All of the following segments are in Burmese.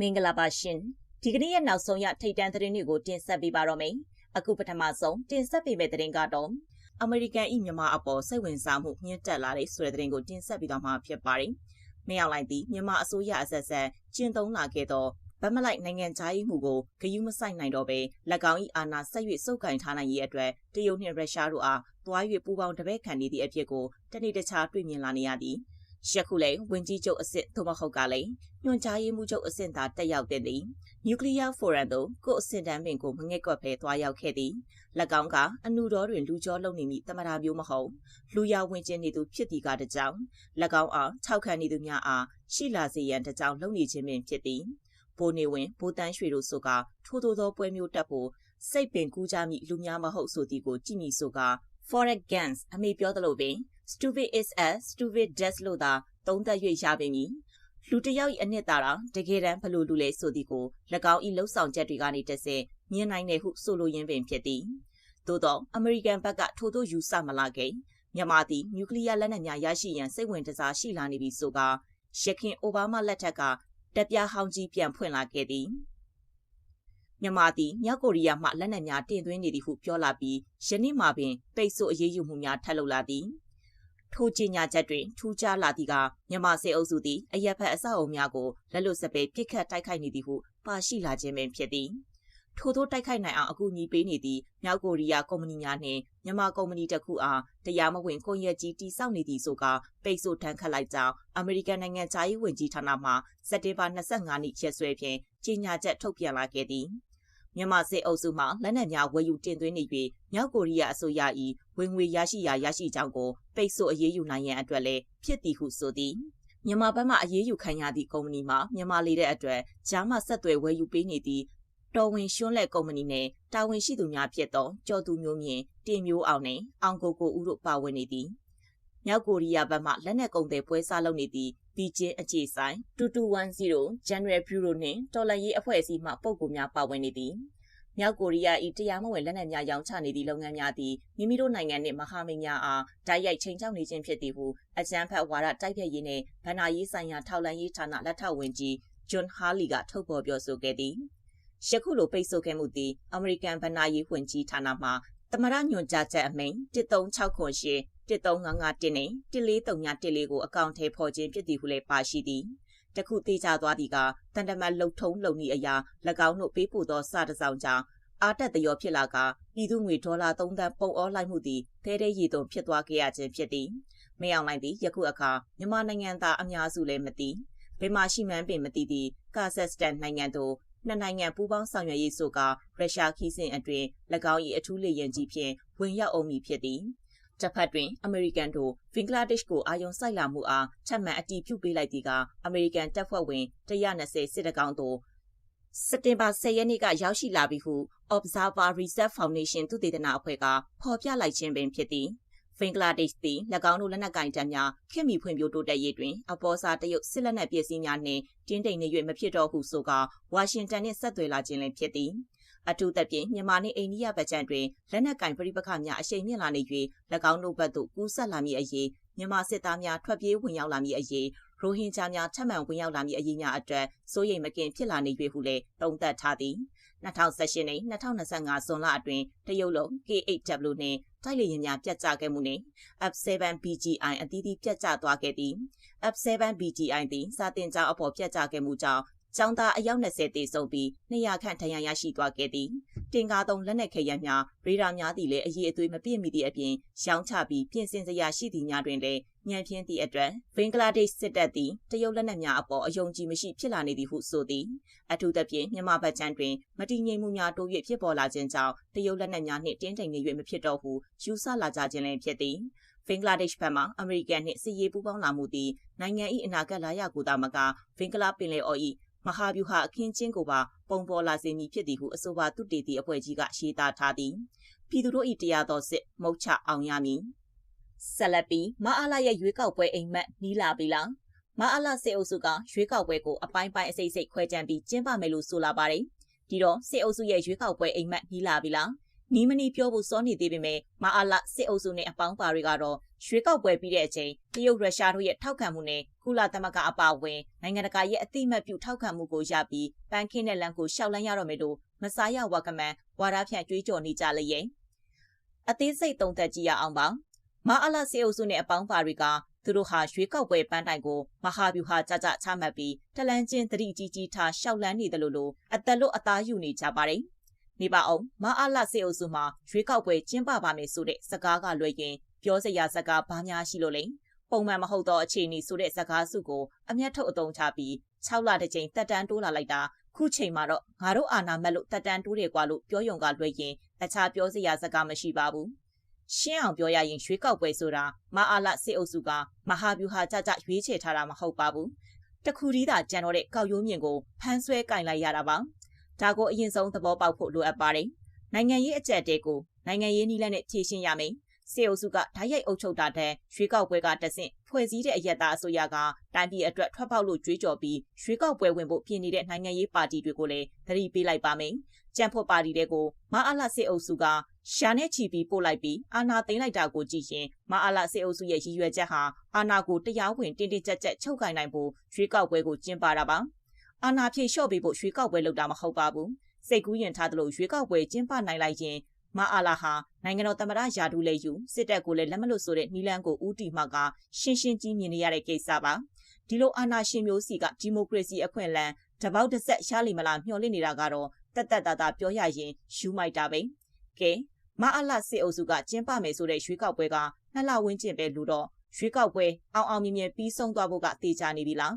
မင်္ဂလာပါရှင်ဒီကနေ့ရဲ့နောက်ဆုံးရထိတ်တန့်သတင်းတွေကိုတင်ဆက်ပေးပါတော့မယ်အခုပထမဆုံးတင်ဆက်ပေးမယ့်သတင်းကတော့အမေရိကန်ဤမြန်မာအပေါ်စိတ်ဝင်စားမှုမြင့်တက်လာတဲ့ဆိုတဲ့သတင်းကိုတင်ဆက်ပေးတော့မှာဖြစ်ပါတယ်မရောက်လိုက်သည့်မြန်မာအစိုးရအဆက်ဆက်ကျင့်သုံးလာခဲ့သောဗတ်မလိုက်နိုင်ငံသားရေးမှုကိုဂယုမဆိုင်နိုင်တော့ပဲ၎င်း၏အာဏာဆက်၍စုပ်ကင်ထားနိုင်ရေးအတွက်တရုတ်နှင့်ရုရှားတို့အားသွား၍ပူးပေါင်းတပည့်ခံနေသည့်အဖြစ်ကိုတနေ့တခြားတွေ့မြင်လာနေရသည် ယခုလည်းဝင်ကြီးချုပ်အစ်စ်သို့မဟုတ်ကလည်းညွှန်ကြားရေးမှူးချုပ်အဆင့်သာတက်ရောက်တဲ့သည်နျူကလ িয়ার ဖိုရမ်သို့ကိုအဆင့်တန်းပင်ကိုမငဲ့ကွက်ဖဲသွားရောက်ခဲ့သည်၎င်းကအနုတော်တွင်လူကြောလုံနေမိတမတာမျိုးမဟုတ်လူရဝင်ကျင်နေသူဖြစ်သည်ကတကြောင်၎င်းအားထောက်ခံနေသူများအားရှိလာစေရန်တကြောင်လုံနေခြင်းပင်ဖြစ်သည်ဘိုးနေဝင်ဘိုးတန်းရွှေတို့ဆိုကထိုးထိုးသောပွဲမျိုးတက်ဖို့စိတ်ပင်ကူးကြမိလူများမဟုတ်ဆိုသည်ကိုကြည်မိဆိုက foreign guns အမေပြောသလိုပင် stupid is as stupid does လို့သာသုံးသပ်၍ရပေမည်လူတယောက်၏အနှစ်သာရတကယ်တမ်းဘလို့လူလဲဆိုသည်ကို၎င်း၏လှုပ်ဆောင်ချက်တွေကနေတဆင့်မြင်နိုင်တယ်ဟုဆိုလိုရင်းပင်ဖြစ်သည်သို့သောအမေရိကန်ဘက်ကထို့သောယူဆမလာခင်မြန်မာသည်နျူကလ িয়ার လက်နက်များရရှိရန်စိတ်ဝင်စားရှိလာနေပြီဆိုကရခင်အိုဘားမားလက်ထက်ကတက်ပြားဟောင်းကြီးပြန်ဖွင့်လာခဲ့သည်မြန်မာသည်မြောက်ကိုရီးယားမှလက်နက်များတင်သွင်းနေသည်ဟုပြောလာပြီးယနေ့မှပင်ပိတ်ဆို့အရေးယူမှုများထပ်လုပ်လာသည် ထိုကြီးညာချက်တွင်ထူးခြားလာသည့်ကမြန်မာစေအုပ်စုသည်အရက်ဖက်အဆောက်အုံများကိုလက်လွတ်စပယ်ပစ်ခတ်တိုက်ခိုက်နေသည်ဟုပါရှိလာခြင်းပင်ဖြစ်သည်ထို့သောတိုက်ခိုက်နိုင်အောင်အကူအညီပေးနေသည့်မြောက်ကိုရီးယားကုမ္ပဏီများနှင့်မြန်မာကုမ္ပဏီတစ်ခုအားတရားမဝင်ကွန်ရက်ကြီးတိစောက်နေသည်ဆိုကပိတ်ဆို့ထမ်းခတ်လိုက်ကြောင်းအမေရိကန်နိုင်ငံသားရေးဝန်ကြီးဌာနမှစက်တင်ဘာ25နှစ်ရက်စွဲဖြင့်ကြေညာချက်ထုတ်ပြန်လာခဲ့သည် မြန်မာစစ်အုပ်စုမှလက်နက်များဝယ်ယူတင်သွင်းနေပြီးမြောက်ကိုရီးယားအစိုးရ၏ဝင်ငွေရရှိရာရရှိကြောင်းကိုပိတ်ဆို့အရေးယူနိုင်ရန်အတွက်လည်းဖြစ်သည်ဟုဆိုသည်မြန်မာဘက်မှအရေးယူခံရသည့်ကုမ္ပဏီမှမြန်မာလေတဲ့အတွက်ဂျာမဆက်သွယ်ဝယ်ယူပေးနေသည့်တော်ဝင်ရွှွန်းလက်ကုမ္ပဏီနဲ့တာဝန်ရှိသူများဖြစ်သောကျော်သူမျိုးမြင့်တင်မျိုးအောင်နဲ့အောင်ကိုကိုဦးတို့ပါဝင်နေသည်မြောက်ကိုရီးယားဘက်မှလက်နက်ကုန်သည်ပွဲစားလုပ်နေသည့် ဘီကျင်းအခြေဆိုင်2210 General Bureau နှင့်တော်လန်ရေးအဖွဲ့အစည်းမှပုဂ္ဂိုလ်များပါဝင်နေသည်မြောက်ကိုရီးယား၏တရားမဝင်လက်နက်များရောင်းချနေသည့်လုပ်ငန်းများသည်မိမိတို့နိုင်ငံနှင့်မဟာမိတ်များအားတိုက်ရိုက်ချိန်ချောက်နေခြင်းဖြစ်သည်ဟုအကြံဖက်ဝါဒတိုက်ဖြတ်ရေးနှင့်ဗဏ္ဍာရေးဆိုင်ရာထောက်လှမ်းရေးဌာနလက်ထောက်ဝန်ကြီးဂျွန်ဟာလီကထုတ်ဖော်ပြောဆိုခဲ့သည်ယခုလိုပိတ်ဆို့ခဲ့မှုသည်အမေရိကန်ဗဏ္ဍာရေးဝန်ကြီးဌာနမှသမရညွန်ကြားချက်အမိန့်136ခွန်ရှိ 13551နဲ့14314ကိုအကောင့်ထဲပေါ်ခြင်းဖြစ်သည်ဟုလည်းပါရှိသည်တခုသေးချသွားသည်ကတန်တမတ်လှုပ်ထုံးလုံဤအရာ၎င်းတို့ပေးပို့သောစာတစောင်ကြောင့်အာတက်တရောဖြစ်လာကပြည်သူငွေဒေါ်လာ3သန်းပုံအောလိုက်မှုသည်သေးသေးရည်သွန်ဖြစ်သွားခဲ့ရခြင်းဖြစ်သည်မရောက်နိုင်သည့်ယခုအခါမြန်မာနိုင်ငံသားအများစုလည်းမသိဘယ်မှရှိမှန်းပင်မသိသည့်ကာဇက်စတန်နိုင်ငံသို့နှစ်နိုင်ငံပူးပေါင်းဆောင်ရွက်ရေးဆိုကရုရှားခီးစဉ်အတွင်၎င်း၏အထူးလေယာဉ်ကြီးဖြင့်ဝင်ရောက်အောင်မည်ဖြစ်သည် တစ်ဖက်တွင် အမေရိကန်တို့ဘင်္ဂလားဒေ့ရှ်ကိုအာရုံစိုက်လာမှုအားချက်မှန်အတည်ပြုပေးလိုက်သည်ကအမေရိကန်တပ်ဖွဲ့ဝင်120စစ်တကောင်းတို့စက်တင်ဘာ10ရက်နေ့ကရောက်ရှိလာပြီဟု Observer Research Foundation သုတေသနအဖွဲ့ကဖော်ပြလိုက်ခြင်းပင်ဖြစ်သည်ဘင်္ဂလားဒေ့ရှ်သည်၎င်းတို့လက်နက်ကင်တမ်းများခင်မီဖွံ့ဖြိုးတိုးတက်ရေးတွင်အပေါ်စားတရုတ်စစ်လက်နက်ပစ္စည်းများနှင့်တင်းတိမ်နေ၍မဖြစ်တော့ဟုဆိုကာဝါရှင်တန်နှင့်ဆက်သွယ်လာခြင်းလည်းဖြစ်သည် အထူးသဖြင့်မြန်မာနှင့်အိန္ဒိယဗကြံတွင်လက်နက်ကင်ပြိပခများအရှိန်မြင့်လာနေ၍၎င်းတို့ဘက်သို့ကူးဆက်လာမည့်အရေးမြန်မာစစ်သားများထွက်ပြေးဝင်ရောက်လာမည့်အရေးရိုဟင်ဂျာများထပ်မံဝင်ရောက်လာမည့်အရေးများအတွက်စိုးရိမ်မကင်ဖြစ်လာနေ၍ဟုလည်းသုံးသပ်ထားသည်2018နဲ့2025ဇွန်လအတွင်းတရုတ်လုံး K8W နှင့်တိုက်လေယာဉ်များပြတ်ကျခဲ့မှုနှင့် F7BGI အသီးသီးပြတ်ကျသွားခဲ့သည် F7BGI သည်စာတင်ကြောင်းအပေါ်ပြတ်ကျခဲ့မှုကြောင့် ကျောင်းသားအယောက်20တေဆုံးပြီး200ခန့်ထဏ်ရာရရှိသွားခဲ့သည်တင်ကားသုံးလက်နက်ခဲယမ်းများရေဒါများသည်လည်းအရေးအသွေးမပြည့်မီသည့်အပြင်ရောင်းချပြီးပြင်ဆင်စရာရှိသည့်များတွင်လည်းညံပြင်းသည့်အတွက်ဘင်္ဂလားဒေ့ရှ်စစ်တပ်သည်တရုတ်လက်နက်များအပေါ်အယုံကြည်မရှိဖြစ်လာနေသည်ဟုဆိုသည်အထူးသဖြင့်မြန်မာဗတ်ချန်တွင်မတည်ငြိမ်မှုများတိုး၍ဖြစ်ပေါ်လာခြင်းကြောင့်တရုတ်လက်နက်များနှင့်တင်းတိမ်နေ၍မဖြစ်တော့ဟုယူဆလာကြခြင်းလည်းဖြစ်သည်ဘင်္ဂလားဒေ့ရှ်ဘက်မှအမေရိကန်နှင့်စစ်ရေးပူးပေါင်းလာမှုသည်နိုင်ငံ၏အနာဂတ်လာရကူတာမကဘင်္ဂလားပင်လယ်အော်၏ မဟာဗျူဟာအခင်းချင်းကိုပါပုံပေါ်လာစေမည်ဖြစ်သည်ဟုအဆိုပါသူတေတီအဖွဲ့ကြီးကရှင်းသားထားသည်ပြည်သူတို့၏တရားတော်စစ်မုတ်ချအောင်ရမည်ဆက်လက်ပြီးမအားလာရဲ့ရွေးကောက်ပွဲအိမ်မက်နီးလာပြီလားမအားလာစေအုပ်စုကရွေးကောက်ပွဲကိုအပိုင်းပိုင်းအစိမ့်စိမ့်ခွဲကြံပြီးကျင်းပမယ်လို့ဆိုလာပါတယ်ဒီတော့စေအုပ်စုရဲ့ရွေးကောက်ပွဲအိမ်မက်နီးလာပြီလား နီးမနီးပြောဖို့စောနေသေးပေမဲ့မအားလစစ်အုပ်စုနဲ့အပေါင်းပါတွေကတော့ရွေးကောက်ပွဲပြီးတဲ့အချိန်တရုတ်ရုရှားတို့ရဲ့ထောက်ခံမှုနဲ့ကုလသမဂ္ဂအပါအဝင်နိုင်ငံတကာရဲ့အသိအမှတ်ပြုထောက်ခံမှုကိုရပြီးပန်းခင်းတဲ့လမ်းကိုရှောက်လန်းရတော့မယ်လို့မစားရဝါကမန်ဝါဒဖြန့်ကြွေးကြော်နေကြလေရဲ့အသေးစိတ်သုံးသက်ကြည့်ရအောင်ပါမအားလစစ်အုပ်စုနဲ့အပေါင်းပါတွေကသူတို့ဟာရွှေကောက်ပွဲပန်းတိုင်ကိုမဟာဗျူဟာကြကြချမှတ်ပြီးတလန်းချင်းတတိကြီးကြီးထားရှောက်လန်းနေတယ်လို့လို့အသက်လို့အသားယူနေကြပါတယ်။ နေပါအောင်မအားလစေအုပ်စုမှာရွှေကောက်ပွဲကျင်းပပါမယ်ဆိုတဲ့စကားကလွှဲရင်ပြောစရာစကားဘာများရှိလို့လဲ။ပုံမှန်မဟုတ်တော့အခြေအနေဆိုတဲ့စကားစုကိုအမျက်ထုတ်အသုံးချပြီး6လတစ်ကြိမ်တက်တန်းတိုးလာလိုက်တာခုချိန်မှာတော့ငါတို့အာနာမက်လို့တက်တန်းတိုးတယ်ကွာလို့ပြောယုံကလွှဲရင်တခြားပြောစရာစကားမရှိပါဘူး။ရှင်းအောင်ပြောရရင်ရွေးကောက်ပွဲဆိုတာမအားလစစ်အုပ်စုကမဟာဗျူဟာကြကြရွေးချယ်ထားတာမဟုတ်ပါဘူးတခုတည်းသာကြံတော့တဲ့ကောက်ရိုးမြင့်ကိုဖမ်းဆွဲကင်လိုက်ရတာပါ ဒါကိုအရင်ဆုံးသဘောပေါက်ဖို့လိုအပ်ပါတယ်နိုင်ငံရေးအကြက်တဲကိုနိုင်ငံရေးနည်းလမ်းနဲ့ဖြေရှင်းရမယ်စေအုပ်စုကဓာတ်ရိုက်အုပ်ချုပ်တာတဲ့ရွေးကောက်ပွဲကတဆင့်ဖွဲ့စည်းတဲ့အရက်သားအစိုးရကတိုင်းပြည်အတွက်ထွက်ပေါက်လို့ကြွေးကြော်ပြီးရွေးကောက်ပွဲဝင်ဖို့ပြင်နေတဲ့နိုင်ငံရေးပါတီတွေကိုလည်းသတိပေးလိုက်ပါမယ်။ကြံဖို့ပါတီတွေကိုမအားလစစ်အုပ်စုကရှာနဲ့ချီပြီးပို့လိုက်ပြီးအာနာသိမ်းလိုက်တာကိုကြည့်ရင်မအားလစစ်အုပ်စုရဲ့ရည်ရွယ်ချက်ဟာအာနာကိုတရားဝင်တင်းတင်းကြပ်ကြပ်ချုပ်ကင်နိုင်ဖို့ရွေးကောက်ပွဲကိုကျင်းပတာပါ။ အာနာဖြေလျှော့ပေးဖို့ရွေးကောက်ပွဲလုပ်တာမဟုတ်ပါဘူး။စိတ်ကူးရင်ထားသလိုရွေးကောက်ပွဲကျင်းပနိုင်လိုက်ရင်မအားလာဟာနိုင်ငံတော်သမ္မတယာဒူလေယူစစ်တပ်ကိုလည်းလက်မလွတ်ဆိုတဲ့နီလန်းကိုဦးတီမှကရှင်းရှင်းကြီးမြင်နေရတဲ့ကိစ္စပါဒီလိုအာဏာရှင်မျိုးစီကဒီမိုကရေစီအခွင့်အလမ်းတပေါက်တစ်ဆက်ရလိမလားမျှော်လင့်နေတာကတော့တက်တက်တာတာပြောရရင်ယူမိုက်တာပဲကဲမအားလာစစ်အုပ်စုကကျင်းပမယ်ဆိုတဲ့ရွေးကောက်ပွဲကနှစ်လဝန်းကျင်ပဲလို့တော့ရွေးကောက်ပွဲအောင်အောင်မြင်မြင်ပြီးဆုံးသွားဖို့ကတေချာနေပြီလား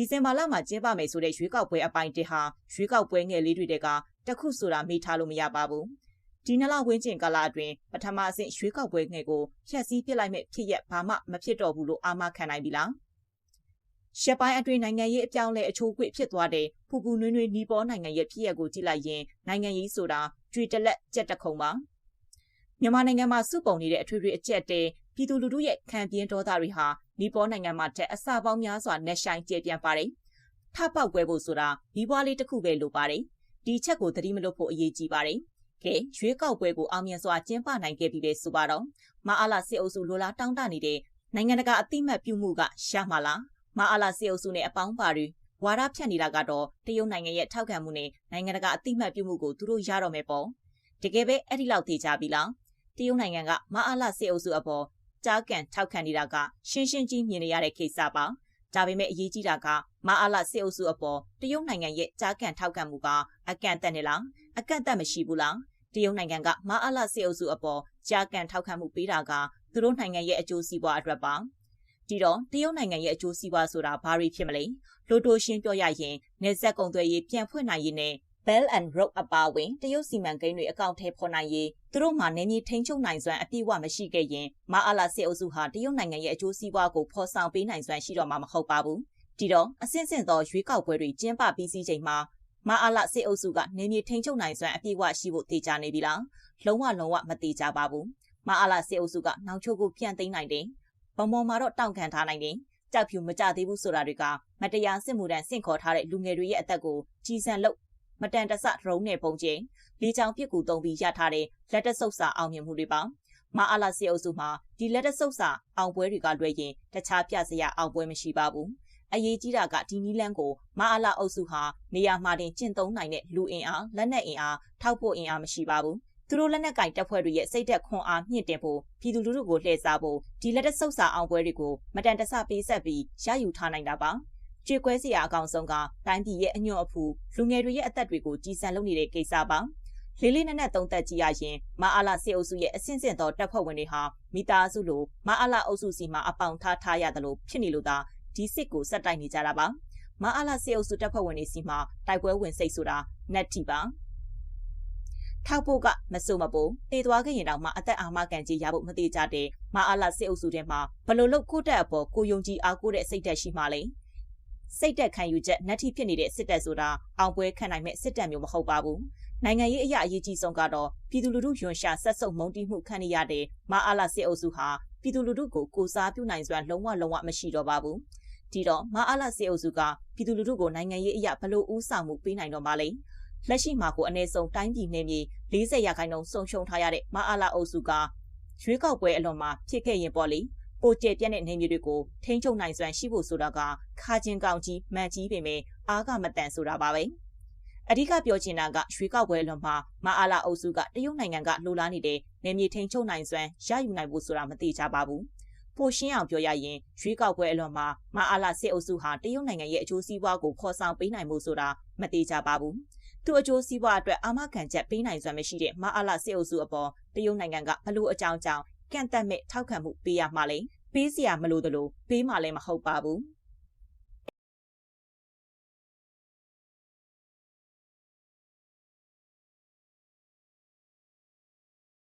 ဒီဇင်ဘာလမှာကျင်းပမယ်ဆိုတဲ့ရွေးကောက်ပွဲအပိုင်းတစ်ဟာရွေးကောက်ပွဲငယ်လေးတွေကတခုဆိုတာမေးထားလို့မရပါဘူးဒီနှစ်လဝန်းကျင်ကာလအတွင်းပထမအဆင့်ရွေးကောက်ပွဲငယ်ကိုဖျက်ဆီးပစ်လိုက်မဲ့ဖြစ်ရက်ဘာမှမဖြစ်တော့ဘူးလို့အာမခံနိုင်ပြီလားရှက်ပိုင်းအတွင်းနိုင်ငံရေးအပြောင်းလဲအချိုးကွေ့ဖြစ်သွားတဲ့ဖူဖူနွေးနွေးနီးပေါ်နိုင်ငံရဲ့ဖြစ်ရက်ကိုကြည့်လိုက်ရင်နိုင်ငံရေးဆိုတာကြွေတလက်ကြက်တခုံပါမြန်မာနိုင်ငံမှာစုပုံနေတဲ့အထွေထွေအကျက်တဲပြည်သူလူထုရဲ့ခံပြင်းဒေါသတွေဟာ နီးပေါ်နိုင်ငံမှာတက်အစာပေါင်းများစွာနဲ့ဆိုင်ကျေပြန်ပါတယ်ထပေါက်ကွဲဖို့ဆိုတာဒီဘွားလေးတစ်ခုပဲလိုပါတယ်ဒီချက်ကိုသတိမလွတ်ဖို့အရေးကြီးပါတယ်ကဲရွေးကောက်ပွဲကိုအောင်မြင်စွာကျင်းပနိုင်ခဲ့ပြီပဲဆိုပါတော့မအားလာစစ်အုပ်စုလိုလားတောင်းတနေတဲ့နိုင်ငံတကာအသိမှတ်ပြုမှုကရှာမှာလားမအားလာစစ်အုပ်စုနဲ့အပေါင်းပါတွေဝါဒဖြန့်နေတာကတော့တရုတ်နိုင်ငံရဲ့ထောက်ခံမှုနဲ့နိုင်ငံတကာအသိမှတ်ပြုမှုကိုသူတို့ရတော့မယ်ပေါ့တကယ်ပဲအဲ့ဒီလောက်သိကြပြီလားတရုတ်နိုင်ငံကမအားလာစစ်အုပ်စုအပေါ် ကြားကန်ထောက်ခံနေတာကရှင်းရှင်းကြီးမြင်နေရတဲ့ကိစ္စပါဒါပေမဲ့အရေးကြီးတာကမအားလာစစ်အုပ်စုအပေါ်တရုတ်နိုင်ငံရဲ့ကြားကန်ထောက်ခံမှုကအကန့်အသတ်နဲ့လားအကန့်အသတ်မရှိဘူးလားတရုတ်နိုင်ငံကမအားလာစစ်အုပ်စုအပေါ်ကြားကန်ထောက်ခံမှုပေးတာကသူတို့နိုင်ငံရဲ့အကျိုးစီးပွားအတွက်ပါဒီတော့တရုတ်နိုင်ငံရဲ့အကျိုးစီးပွားဆိုတာဘာတွေဖြစ်မလဲလိုတိုရှင်းပြောရရင်နေဆက်ကုံသွဲရေးပြန်ဖွင့်နိုင်ရေးနဲ့ Bell and Road အပါအဝင်တရုတ်စီမံကိန်းတွေအကောင့်ထဲပေါ်နိုင်ရေးသူတို့မှနေမြေထိန်ချုပ်နိုင်စွမ်းအပြည့်အဝမရှိခဲ့ရင်မအားလာစစ်အုပ်စုဟာတရုတ်နိုင်ငံရဲ့အကျိုးစီးပွားကိုဖော်ဆောင်ပေးနိုင်စွမ်းရှိတော့မှာမဟုတ်ပါဘူးဒီတော့အစင်းစင်သောရွေးကောက်ပွဲတွေကျင်းပပြီးစီးချိန်မှာမအားလစစ်အုပ်စုကနေမြေထိန်ချုပ်နိုင်စွမ်းအပြည့်အဝရှိဖို့တေချာနေပြီလားလုံးဝလုံးဝမတေချာပါဘူးမအားလစစ်အုပ်စုကနောက်ချုပ်ကိုပြန်သိမ်းနိုင်တယ်ဘုံပေါ်မှာတော့တောင့်ခံထားနိုင်တယ်ကြောက်ဖြူမကြသေးဘူးဆိုတာတွေကမတရားစစ်မှုတန်းဆင့်ခေါ်ထားတဲ့လူငယ်တွေရဲ့အသက်ကိုကြီးစံလို့ မတန်တဆဒရုန်းနဲ့ပုံကျင်းလေကြောင်ပစ်ကူတုံးပြီးရထားတဲ့လက်တဆုပ်စာအောင်မြင်မှုတွေပါမအားလာစီအုပ်စုမှာဒီလက်တဆုပ်စာအောင်ပွဲတွေကလွှဲရင်တခြားပြစရာအောင်ပွဲမရှိပါဘူးအရေးကြီးတာကဒီနီလန်းကိုမအားလာအုပ်စုဟာနေရာမှာတင်ကျင့်သုံးနိုင်တဲ့လူအင်အားလက်နက်အင်အားထောက်ပို့အင်အားမရှိပါဘူးသူတို့လက်နက်ကင်တပ်ဖွဲ့တွေရဲ့စိတ်သက်ခွန်အားမြင့်တင်ဖို့ပြည်သူလူထုကိုလှည့်စားဖို့ဒီလက်တဆုပ်စာအောင်ပွဲတွေကိုမတန်တဆပေးဆက်ပြီးရယူထားနိုင်တာပါ ကြွေကွဲစရာအကောင်ဆုံးကတိုင်းပြည်ရဲ့အညွန့်အဖူလူငယ်တွေရဲ့အသက်တွေကိုကြီးစံလုပ်နေတဲ့ကိစ္စပါလေးလေးနက်နက်သုံးသက်ကြည့်ရရင်မအားလာစေအုပ်စုရဲ့အဆင့်ဆင့်သောတပ်ဖွဲ့ဝင်တွေဟာမိသားစုလိုမအားလာအုပ်စုစီမှာအပေါင်ထားထားရတယ်လို့ဖြစ်နေလို့သာဒီစစ်ကိုစက်တိုက်နေကြတာပါမအားလာစေအုပ်စုတပ်ဖွဲ့ဝင်တွေစီမှာတိုက်ပွဲဝင်စိတ်ဆိုတာနက်တီပါထောက်ဖို့ကမစုံမပိုတည်သွားခဲ့ရင်တော့မှအသက်အာမခံကြီးရဖို့မသေးကြတဲ့မအားလာစစ်အုပ်စုထဲမှာဘလို့လို့ကိုတက်အပေါ်ကိုယုံကြည်အားကိုးတဲ့စိတ်သက်ရှိမှလဲ စိတ်တက်ခံယူချက်နက်တီဖြစ်နေတဲ့စစ်တပ်ဆိုတာအောင်ပွဲခံနိုင်မဲ့စစ်တပ်မျိုးမဟုတ်ပါဘူးနိုင်ငံရေးအရာအရေးကြီးဆုံးကတော့ပြည်သူလူထုယွန်ရှာဆက်ဆုပ်မုံတီးမှုခံရတဲ့မအားလာစစ်အုပ်စုဟာပြည်သူလူထုကိုကိုစားပြုနိုင်စွမ်းလုံးဝလုံးဝမရှိတော့ပါဘူးဒီတော့မအားလာစေအုပ်စုကပြည်သူလူထုကိုနိုင်ငံရေးအရာဘလို့ဦးဆောင်မှုပေးနိုင်တော့မှလဲလက်ရှိမှာကိုအ ਨੇ ဆုံးတိုင်းပြည်နေမြေ40ရာခိုင်နှုန်းဆုံးရှုံးထားရတဲ့မအားလာအုပ်စုကရွေးကောက်ပွဲအလွန်မှာဖြစ်ခဲ့ရင်ပေါ့လေ ပိုကျပြက်တဲ့နေမျိုးတွေကိုထိန်းချုပ်နိုင်စွမ်းရှိဖို့ဆိုတာကခါချင်းကောင်ကြီးမှန်ကြီးပေမဲ့အားကမတန်ဆိုတာပါပဲအဓိကပြောချင်တာကရွေးကောက်ပွဲလွန်မှာမအားလာအုပ်စုကတရုတ်နိုင်ငံကလိုလားနေတဲ့နေမြေထိန်းချုပ်နိုင်စွမ်းရယူနိုင်ဖို့ဆိုတာမသိကြပါဘူးပိုရှင်းအောင်ပြောရရင်ရွေးကောက်ပွဲအလွန်မှာမအားလာစစ်အုပ်စုဟာတရုတ်နိုင်ငံရဲ့အကျိုးစီးပွားကိုခေါ်ဆောင်ပေးနိုင်မှုဆိုတာမသိကြပါဘူးသူအကျိုးစီးပွားအတွက်အာမခံချက်ပေးနိုင်စွမ်းမရှိတဲ့မအားလာစစ်အုပ်စုအပေါ်တရုတ်နိုင်ငံကဘလို့အကြောင်းကြောင့် ကန့်တက်မဲ့ထောက်ခံမှုပေးရမှာလဲပေးစရာမလိုသလိုပေးမှလည်းမဟုတ်ပါဘူး။